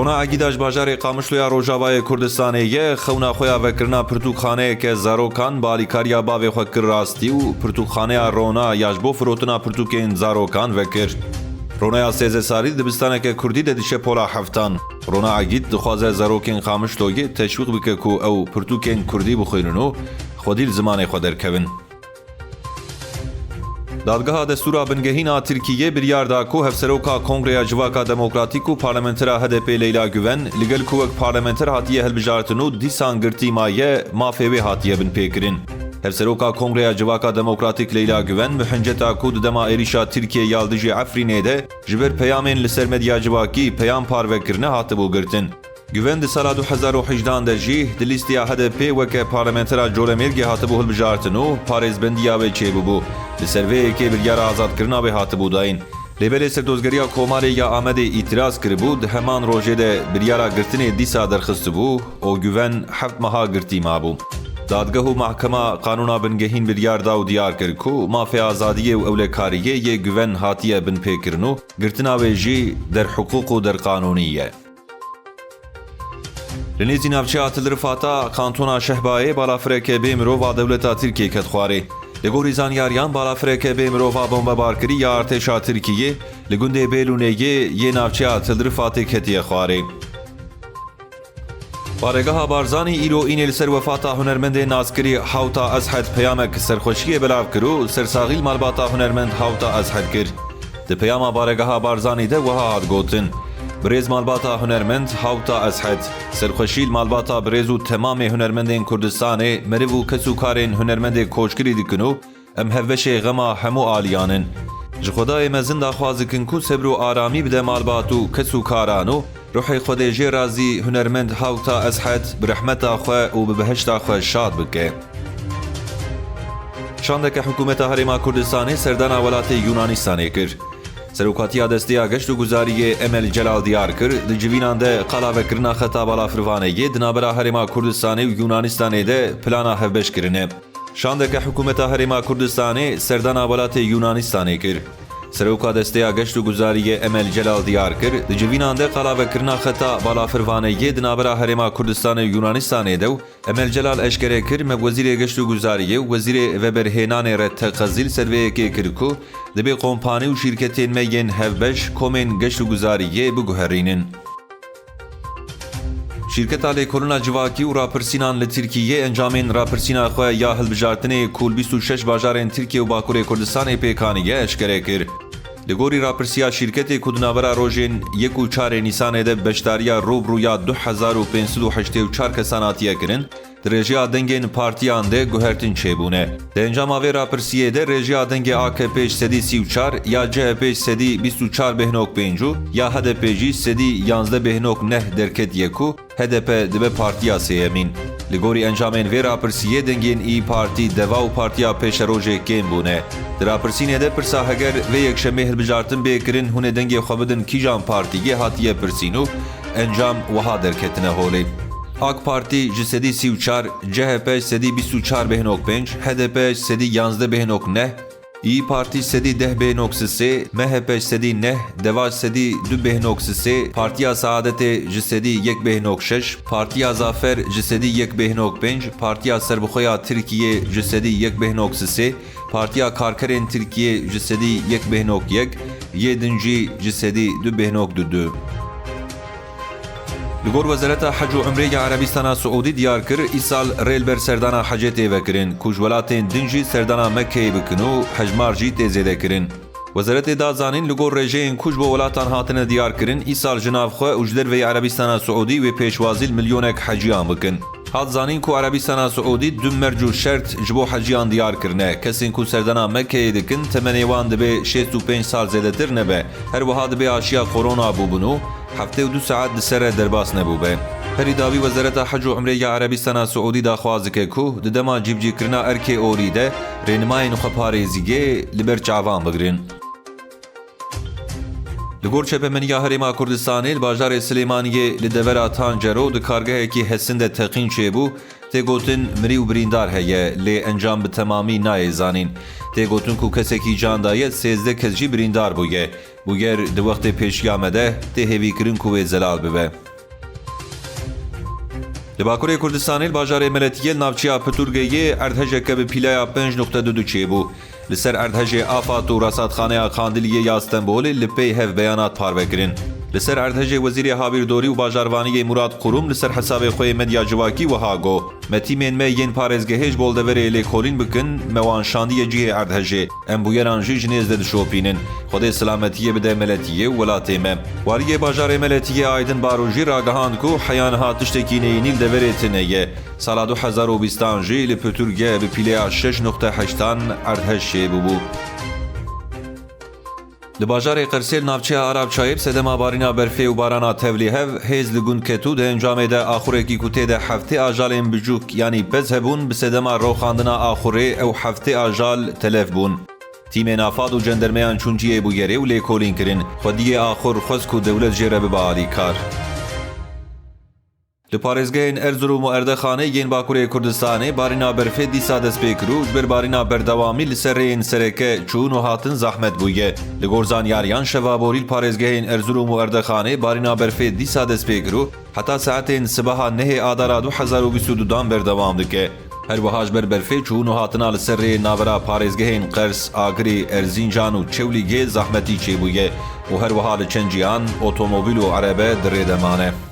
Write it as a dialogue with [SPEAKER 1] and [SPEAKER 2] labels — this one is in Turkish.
[SPEAKER 1] Ռոնագի դաշբաժարի Ղամշլոյա Ռոժավայե Քուրդստանե ե խունախոյա վկրնա Պրտուխանե կե Զարոքան Բալիքարիա բավե խո կրաստիու Պրտուխանե Ռոնա Յաշբով Ռոտնա Պրտուկեն Զարոքան վկր Ռոնայա Սեզեսարի դբստանե կե Քուրդի դեդիշե Պոլա Հավտան Ռոնա ագիտ դխոզե Զարոքեն Ղամշլոյե թեշուղ բկեքու ու Պրտուկեն Քուրդի բխոյնունու خودیل زمانه خود درکوین da ku hevseroka Kongreya Civaka Demokratîk û parlamentera HDP Leyla Güven li gel ku wek parlamenter hatiye hilbijartin û dîsan girtîma ye mafê wê hatiye bin pêkirin. Hevseroka Kongreya Civaka Demokratîk Leyla Güven bi hinceta ku di dema êrîşa Tirkiye yal dijî Efrînê de ji ber peyamên li ser medya civakî peyam parvekirine hatibû girtin. Güven di sala 2018 de jî di lîstiya HDP weke parlamentera Colemêrgê hatibû hilbijartin û parêzbendiya wê çêbûbû. Li ser vê yekê biryara azadkirina wê hatibû dayîn. Lêberê serdozgeriya Komarê ya Amedê îtiraz kiribû di heman rojê de biryara girtinê dîsa derxistibû û güven heft meha girtî mabû. Dadgeh û mahkema qanûna bingehîn biryar da û diyar kir ku mafê azadiyê û ewlekariyê yê güven hatiye bin pêkirin û girtina wê jî derhiqûq û derqanûnî ye. Li nêzî navçeya Tilrifata kantona Şehbayê balafireke bê mirova dewleta Tirkiye ket xwarê. Li gorî zanyariyan balafireke bê mirova bombebarkirî ya artêşa Tirkiyê li gundê Bêlûneyê yê navçeya Tilrifatê ketiye xwarê. Baregeha Barzanî îro înê li ser wefata hunermendê nazkirî Hewta Ezhed peyamek serxweşiyê belav kir û malbata hunermend Hewta Ezhed kir. Di peyama Baregeha Barzanî de wiha hat gotin. Birêz malbata hunermend Hewta Ezhed, serxweşîl malbata birêz û temamê hunermendên Kurdistanê meriv û kesûkarên hunermendê koçgirî dikin û em hevveşê xema hemû aliyanin. Ji Xwedayê mezin daxwaz dikin ku sebr û aramî bide malbat û kesûkaran û Ruhê Xwedê jê razî hunermend Hewta Ezhed bi rehmeta xwe û bi biheşta xwe şad bike. Şandeke hikûmeta Herêma Kurdistanê serdana welatê Yunanistanê kir. Serokatiya desteya geşt û guzariyê Emel Celal diyar kir di civînan de qalavekirina xeta balafirvaneyê di navbera Herêma Kurdistanê û Yunanistanê de plana hevbeş kirine. Şandeke hikûmeta Herêma Kurdistanê serdana welatê Yunanistanê kir. Seroka desteya geşt û guzariyê Emel Celal diyar kir di civînan de qalavekirina xeta balafirvaneyê di navbera Herêma Kurdistanê Yunanistanê de Emel Celal eşkere kir me wezîrê geşt û guzariyê û wezîrê veberhênanê re teqezîl serveyekê kir ku dibê kompanî û şîrketên me yên hevbeş komên geşt û guzariyê biguherînin. Şirketa Lêkolina Civakî û rapirsînan li Tirkiyeyê encamên rapirsîna xwe ya hilbijartinê ku 26 bajarên Tirkiye û Bakurê Kurdistanê pêkaniye eşkere kir. Li gorî rapirsiya şîrketê ku di navbera rojên yek û çarê Nîsanê de beşdariya Robruya 2584 kesan hatiye kirin, rêjeya dengên partiyan de guhertin çêbûne. Di encama vê rapirsiyê de rêjeya dengê AKP ji sedî 34 ya CHP ji sedî 24 behnok pênc ya HDP jî sedî 11 behnok neh derketiye ku HDP dibe partiya sêyemîn. Li gorî encamên vê rapirsiyê dengên İYİ Partî, Deva û Partiya Pêşerojê kêm bûne. Di de pirsa heger vê yekşemê hilbijartin bêkirin hûn ê dengê xwe bidin kîjan partiyê hatiye pirsîn û encam wiha derketine holê. AK Parti ji sedî 34, CHP ji sedî 24 behnok pênc, HDP sedî 11 behnok neh, İyi Parti sedî deh behnok sisê, MHP sedî neh, Deva sedî du behnok sisê, Partiya Saadetê ji sedî yek behnok şeş, Partiya Zafer ji sedî yek behnok pênc, Partiya Serbixweya Tirkiye ji sedî yek behnok sisê, Partiya Karkerên Tirkiye ji sedî yek behnok yek, yêdin ji sedî du behnok du. Li Wezareta Heç û Umrê ya Erebistana Siûdî diyar kir îsal rêl ber serdana hecê tê vekirin ku ji welatên din jî serdana Mekkeyê bikin û hejmar jî tê zêde kirin. Wezaretê da zanîn li gor rêjeyên ku ji bo welatan hatine diyar kirin îsal ji nav xwe û ji derveyê Erebistana Siûdî wê pêşwazî milyonek. Hat zanîn ku Erebistana Siûdî du merc û şert ji bo heciyan diyar kirine. Kesên ku serdana Mekkeyê dikin temenê wan dibe 65 sal zêdetir nebe. Her wiha dibe aşiya korona bûbin û هفته و دو ساعت di ser derbas nebûbe. Herî dawî Wezareta Heç û Umrê ya Erebistana Siûdî daxwaz dike ku di dema civcîkirina erkê orî de rênimayên xwe parêzîgê li ber çavan bigirin. Li gor çepemeniya Herêma Kurdistanê li bajarê Silêmaniyê li devera Tancero di kargehekî hesin de teqîn çêbû tê gotin mirî û birîndar heye lê encam bi temamî nayê zanîn. Tê gotin ku kesekî can daye sêzde kes jî birîndar bûye. Bûyer di wextê pêşiya me de tê hêvîkirin ku wê zelal bibe. Li Bakurê Kurdistanê li bajarê Meletiyê navçeya Piturgeyê erdhejeke bi pîlaya 5.22 çêbû. Li ser erdhejê Afat û Rasatxaneya Kandiliyê ya Stenbolê li pey hev hesabê xwe yê medya civakî wiha got. Metîmên me yên parêzgehê ji boldeverê lêkolîn bikin me wan şandiye cihê erdhejê. Em bûyeran jî ji nêz de dişopînin. Xwedê silametiyê bide Meletiyê û welatê me. Wariyê bajarê Meletiyê Aydin Barojî ragihand ku heyaniha tiştekî neyînî li deverê tune ye. Sala 2020 jî li Pötürge bi pîleya 6.8 erdhej çêbûbû. د بازار قرسیل نافچه عرب چایب سده مابارینا برفی و بارانا تولی هف لگون کتو ده انجامه ده آخوری کی کتی ده حفتی آجال این بجوک بسده ما رو خاندنا آخوری او حفتی اجال تلف بون تیم نافاد و جندرمیان چونجی بو گره و لیکولین کرین خودی آخور خوز کو دولت جره به کار Li parêzgehên Erzurum û Erdexanê yên Bakurê Kurdistanê barîna berfê dîsa dest pê kir û ji ber barîna berdewamî li ser rêyên sereke çûn û hatin zehmet bûye. Li gor zanyariyan şevaborî li parêzgehên Erzurum û Erdexanê barîna berfê dîsa dest pê kir û heta saetên sibaha nehê adara 2022 berdewam dike. Her wiha ji ber berfê çûn û hatina li ser rê navera parêzgehên Qers, Agirê, Erzincan û Çewlîgê zehmetî çêbûye û her wiha li çend otomobîl û erebe di rê de mane.